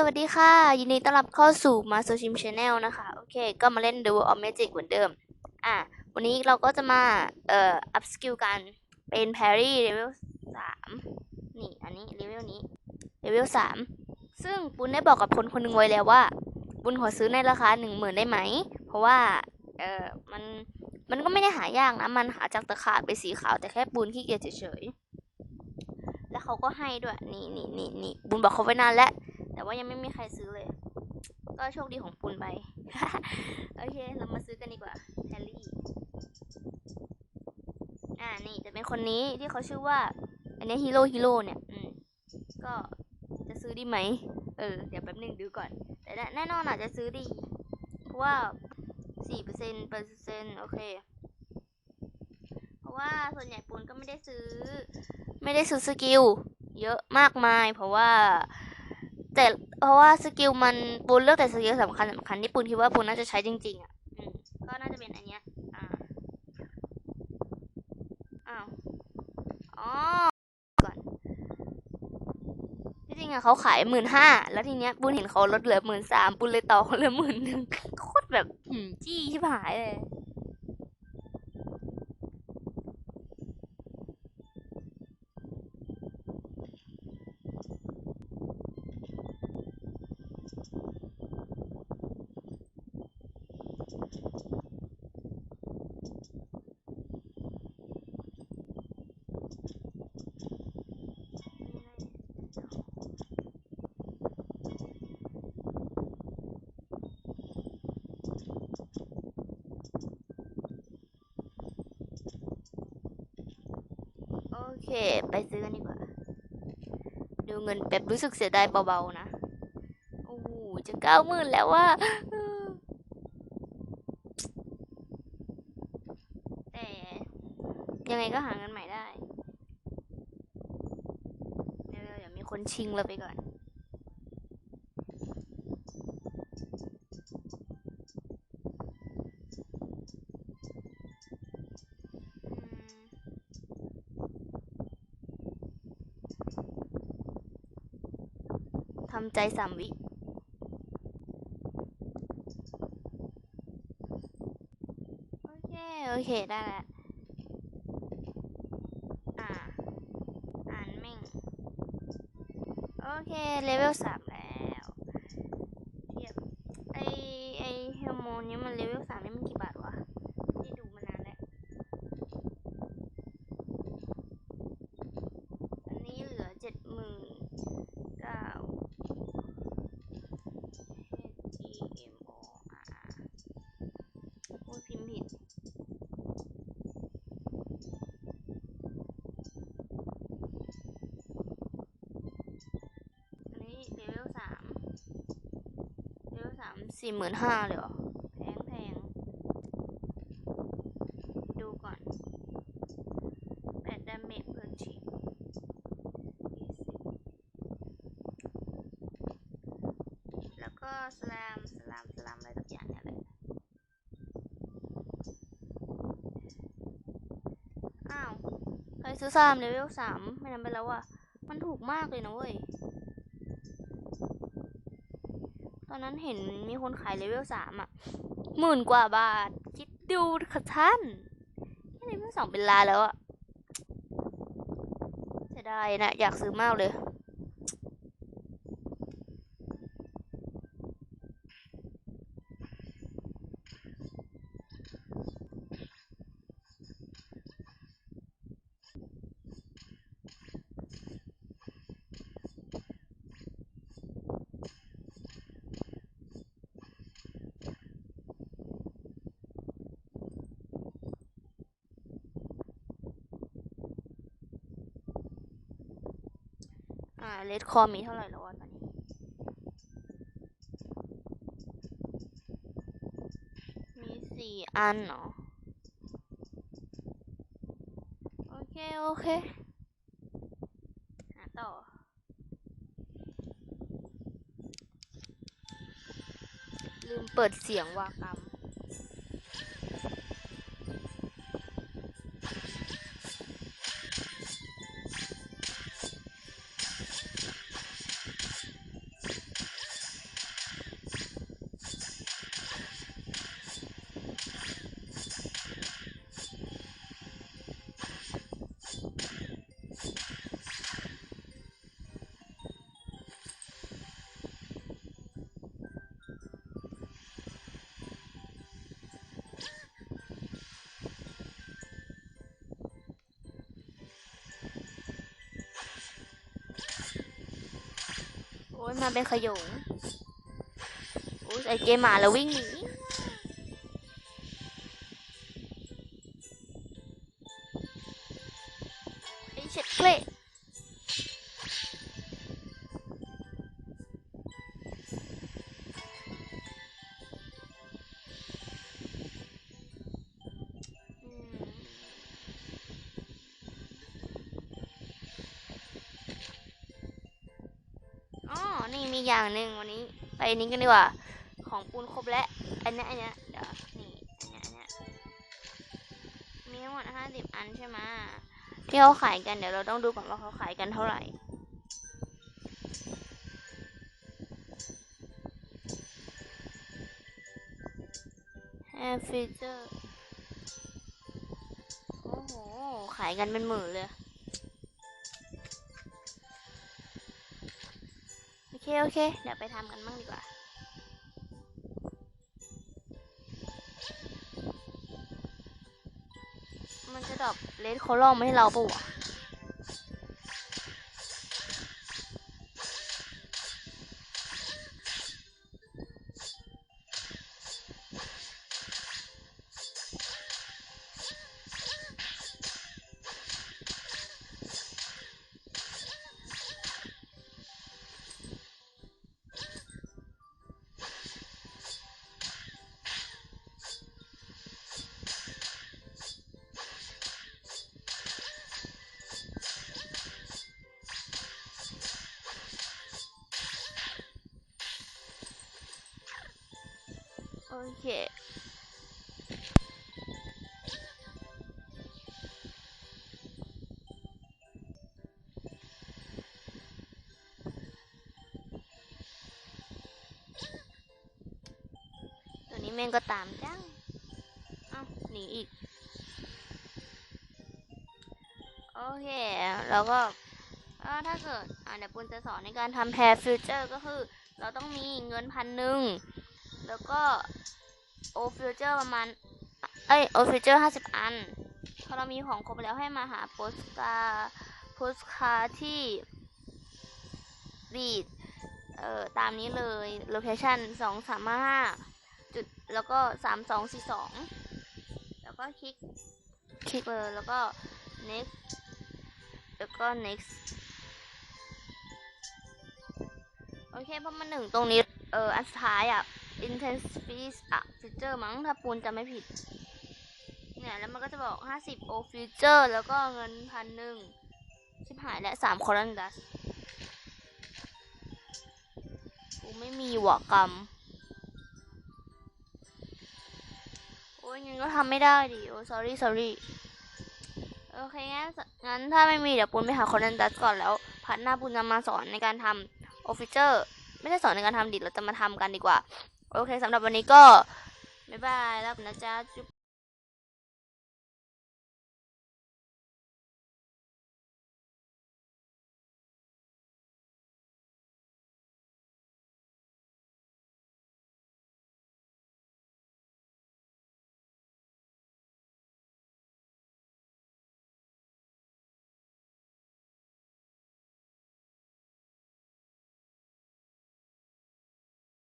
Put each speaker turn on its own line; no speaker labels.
สวัสดีค่ะ ยินดีต้อนรับเข้าสู่ Master Chim Channel นะคะ โอเค ก็มาเล่น The World of Magic เหมือนเดิม อะ วันนี้เราก็จะมา เอ่อ อัพสกิลกัน เป็น Parry Level 3 นี่ อันนี้ Level นี้ Level 3 ซึ่งปุณได้บอกกับคนคนหนึ่งไว้แล้วว่า บุญขอซื้อในราคา 10,000 ได้ไหม เพราะว่า เอ่อ มัน มันก็ไม่ได้หายากนะ มันหาจากตะขาบไปนสีขาว แต่แค่ปุณขี้เกียจเฉยๆ แล้วเขาก็ให้ด้วย นี่นี่นี่นี่บุญบอกเขาไว้นานแล้ว แต่ว่ายังไม่มีใครซื้อเลย ก็โชคดีของปุณไป โอเค เรามาซื้อกันดีกว่าแฮร์รี่ อ่า นี่จะเป็นคนนี้ที่เขาชื่อว่า อันนี้ฮีโร่ฮีโร่เนี่ย อืม ก็จะซื้อดีไหม เออ เดี๋ยวแป๊บหนึงดูก่อน แต่แน่แน่นอนอาจจะซื้อดี เพราะว่าสี่เปอร์เซ็นต์เปอร์เซ็นต์โอเค เพราะว่าส่วนใหญ่ปูนก็ไม่ได้ซื้อ ไม่ได้ซื้อสกิลเยอะมากมาย เพราะว่า แต่เพราะว่าสกิลมันปูนเลือกแต่สกิลสำคัญสำคัญที่ปูนคิดว่าปูนน่าจะใช้จริงๆอะก็น่าจะเป็นอันเนี้ยอ่าอ้าวอ๋อก่อนที่จริงอะเขาขายหมื่นห้าแล้วทีเนี้ยปูนเห็นเขาลดเหลือหมื่นสามปูนเลยต่อเขาเหลือหมื่นหนึ่งโคตรแบบหืมจี้ชิบหายเลย โอเค ไปซื้อกันดีกว่า ดูเงินแบบรู้สึกเสียดายเบาๆนะ โอ้โหจะเก้าหมื่นแล้วว่า แต่ ยังไงก็หาเงินใหม่ได้เดี๋ยวๆเดี๋ยวมีคนชิงเราไปก่อน ทำใจสามวิโอเคโอเคได้แล้ว สี่หมื่นห้าเลยเหรอ แพงแพง ดูก่อนแปดดาเมจเพิ่มฉีกยี่สิแล้วก็สลามสลามสลามอะไรสักอย่างเนี่ยแหละอ้าวใครซื้อสามเลเวลสามไม่นำไปแล้วอะ มันถูกมากเลยนะเว้ย ตอนนั้นเห็นมีคนขายเลเวลสามอะหมื่นกว่าบาท คิดดูค่ะท่านแค่เลเวลสองเป็นล้านแล้วอะเสียดายนะ อยากซื้อมากเลย เลดคอมีเท่าไหร่แล้ววะตอนนี้ มีสี่อันเนาะโอเค โอเค หาต่อ ลืมเปิดเสียงวากรรม ยมาเป็นขยงโอ้ยไอเกมหมาแล้ววิ่งหนี อนี่มีอย่างหนึ่งวันนี้ไปนี้กันดีกว่า ของปูนครบแล้ว อันนี้อันเนี้ยเดี๋ยวนี่อันเนี้ยอันเนี้ยมีทั้งหมดห้าสิบอันใช่ไหมที่เขาขายกันเดี๋ยวเราต้องดูก่อนว่าเขาขายกันเท่าไหร่แฮร์ฟีเจอร์ โอ้โห ขายกันเป็นหมื่นเลย โอเคโอเค เดี๋ยวไปทำกันบ้างดีกว่า มันจะดรอปเลดโคลอมมาให้เราปะวะ เค ตัวนี้แม่งก็ตามจัง เอ้าหนีอีก โอเค แล้วก็ถ้าเกิดเดี๋ยวปุณจะสอนในการทำแพร์ฟิวเจอร์ก็คือ เราต้องมีเงินพันหนึ่ง แล้วก็ อฟิวเจอร์ประมาณ เอ้ยโอฟิวเจอร์ห้าสิบอัน พอเรามีของครบแล้วให้มาหาโปสการ์โพสคาร์ที่บีดเอ่อตามนี้เลยโลเคชั่นสองสามห้าจุดแล้วก็สามสองสี่สองแล้วก็คลิกคลิกเลยแล้วก็ next แล้วก็ next โอเคพราะมันหนึ่งตรงนี้ เอออันสุดท้ายอะ intensity อะ feature มั้งถ้าปูนจำไม่ผิด เนี่ย แล้วมันก็จะบอก 50 o feature แล้วก็เงินพันหนึ่งชิบหายและสาม colon d u s กูไม่มีหัวกรรม โอ้ยงั้นก็ทำไม่ได้ดิ โอ้ sorry sorry โอเคงั้นงั้นถ้าไม่มีเดี๋ยวปุณไปหา colon d u s ก่อนแล้ว พัดหน้าปุณจะมาสอนในการทำ o feature ไม่ได้สอนในการทำดิเราจะมาทำกันดีกว่า โอเคสำหรับวันนี้ก็ บ๊ายบายแล้วนะจ๊ะจุ๊บ